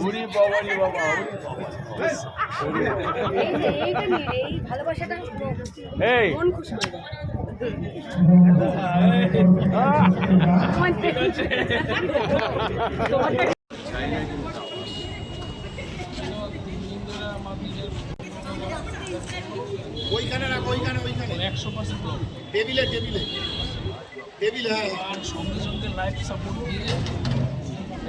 উড়ি বাবা রে বাবা উড়ি এই যে এই ভালোবাসাটা এই। মন খুশি হয়ে যায়। ওইখানে রাখো ওইখানে ওইখানে। একশো পার্সেন্ট টেবিলে টেবিলে। টেবিলে হ্যাঁ। হ্যাঁ। আর সঙ্গে সঙ্গে লাইফ সাপোর্ট দিয়ে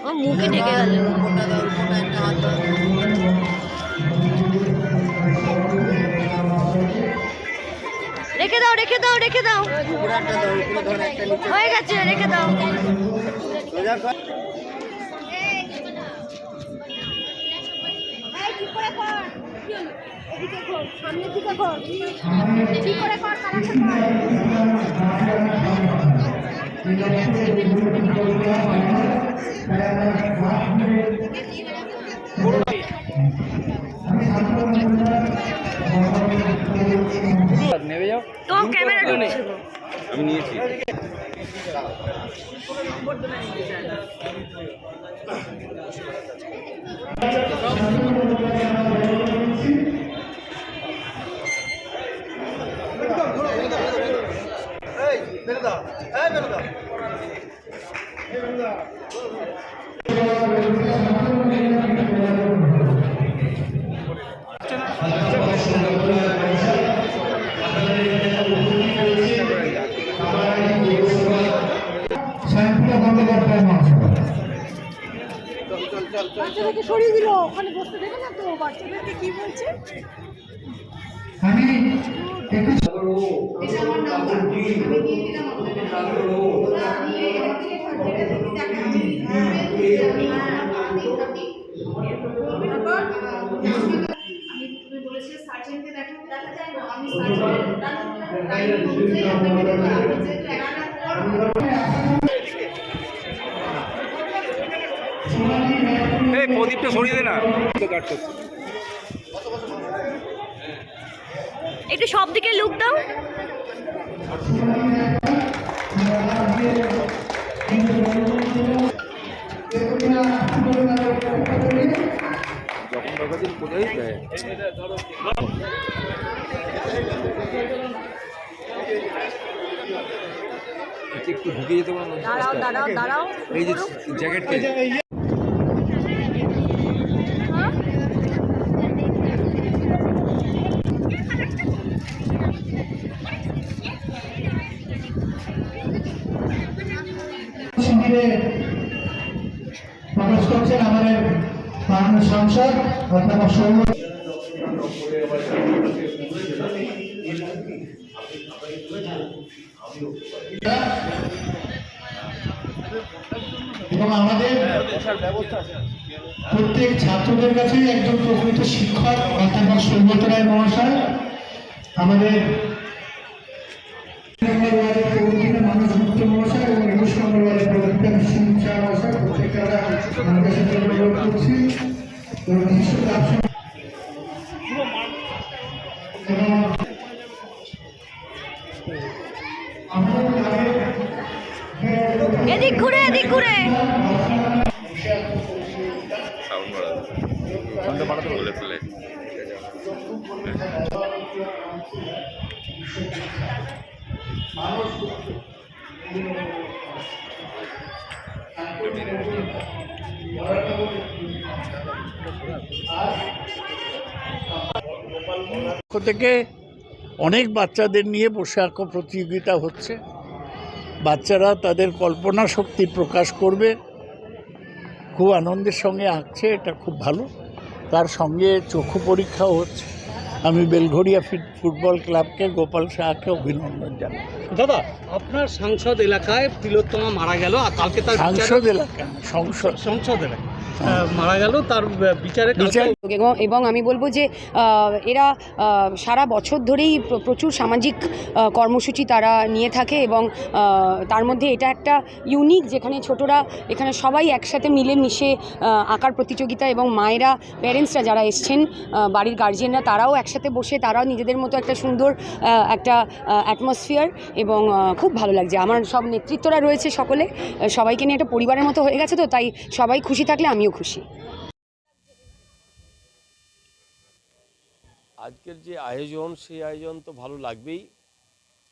ও মুখে ঢেকে গেল রেখে দাও রেখে দাও রেখে দাও হয়ে গেছে রেখে দাও। এদিকে দিকে কর। ঠিক করে কর, কর। নেমে যাও। তো ক্যামেরা আমি নিয়েছি। বাচ্চাদেরকে সরিয়ে দিল। ওখানে বসতে দেবে না তো বাচ্চাদেরকে কি বলছে? আমি এই প্রদীপটা সরিয়ে দে না। একটু সব দিকে লুক দাও। যখন দরকার দিন কোথায় দেয়। একটু ঢুকে যেতে পারো দাঁড়াও দাঁড়াও দাঁড়াও। এই যে জ্যাকেটটা শিবিরে প্রবেশ করছেন আমাদের মাননীয় সাংসদ, অধ্যাপক সৌম্য এবং আমাদের প্রত্যেক ছাত্রদের কাছেই একজন প্রকৃত শিক্ষক, অধ্যাপক সৌগত রায় মহাশয়। আমাদের করছি এদিক ঘুরে এদিক ঘুরে। সাউন্ড বাড়াতে বলে ফেলে পক্ষ থেকে অনেক বাচ্চাদের নিয়ে বসে আঁকো প্রতিযোগিতা হচ্ছে। বাচ্চারা তাদের কল্পনা শক্তি প্রকাশ করবে। খুব আনন্দের সঙ্গে আঁকছে, এটা খুব ভালো। তার সঙ্গে চক্ষু পরীক্ষাও হচ্ছে। আমি বেলঘড়িয়া ফিট- ফুটবল ক্লাবকে গোপাল শাহকে অভিনন্দন জানাই। দাদা আপনার সাংসদ এলাকায় তিলোত্তমা মারা গেল আর কালকে তার সাংসদ এলাকা সংসদ। সংসদ এলাকায় আহ, মারা গেল, তার বিচারে এবং এবং আমি বলব যে এরা সারা বছর ধরেই প্রচুর সামাজিক কর্মসূচি তারা নিয়ে থাকে এবং তার মধ্যে এটা একটা ইউনিক যেখানে ছোটরা, এখানে সবাই একসাথে মিলে মিশে আঁকার প্রতিযোগিতা এবং মায়েরা প্যারেন্টসরা যারা এসছেন বাড়ির গার্জিয়ানরা তারাও একসাথে বসে, তারাও নিজেদের মতো একটা সুন্দর একটা অ্যাটমসফিয়ার এবং খুব ভালো লাগছে। আমার সব নেতৃত্বরা রয়েছে সকলে সবাইকে নিয়ে একটা পরিবারের মতো হয়ে গেছে তো, তাই সবাই খুশি থাকলে আমিও খুশি। আজকের যে আয়োজন, সেই আয়োজন তো ভালো লাগবেই।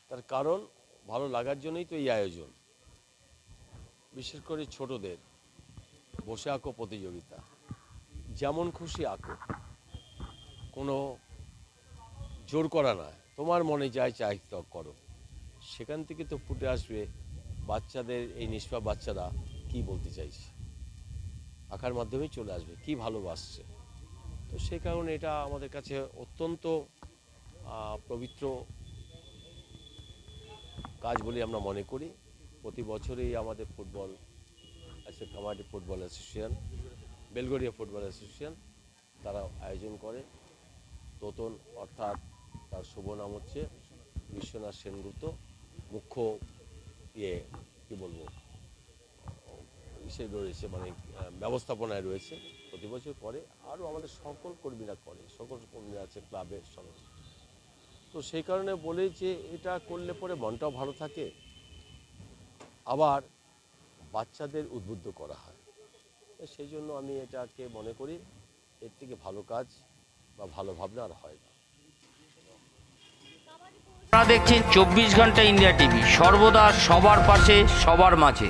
তার কারণ, ভালো লাগার জন্যই তো এই আয়োজন। বিশেষ করে ছোটদের। বসে আঁকো প্রতিযোগিতা। যেমন খুশি আঁকো। কোনো জোর করা নয় তোমার মনে যায় চাই তো করো। সেখান থেকে তো ফুটে আসবে বাচ্চাদের, এই নিষ্পাপ বাচ্চারা কি বলতে চাইছে? আঁকার মাধ্যমেই চলে আসবে, কি ভালোবাসছে? তো সেই কারণে এটা আমাদের কাছে অত্যন্ত পবিত্র কাজ বলে আমরা মনে করি। প্রতি বছরই আমাদের ফুটবল আছে Kamati football association, Belgharia football association তারা আয়োজন করে। তোতন অর্থাৎ তার শুভ নাম হচ্ছে বিশ্বনাথ সেনগুপ্ত, মুখ্য ইয়ে কী বলব? ইসে রয়েছে মানে ব্যবস্থাপনায় রয়েছে। প্রতি বছর করে। আরও আমাদের সকল কর্মীরা করে। সকল কর্মীরা আছে ক্লাবের সঙ্গে। তো সেই কারণে বলে যে, এটা করলে পরে মনটাও ভালো থাকে। আবার বাচ্চাদের উদ্বুদ্ধ করা হয়। সেই জন্য আমি এটাকে মনে করি, এর থেকে ভালো কাজ বা ভালো ভাবনা আর হয় না। আপনারা দেখছেন চব্বিশ ঘণ্টা ইন্ডিয়া টিভি। সর্বদা সবার পাশে, সবার মাঝে।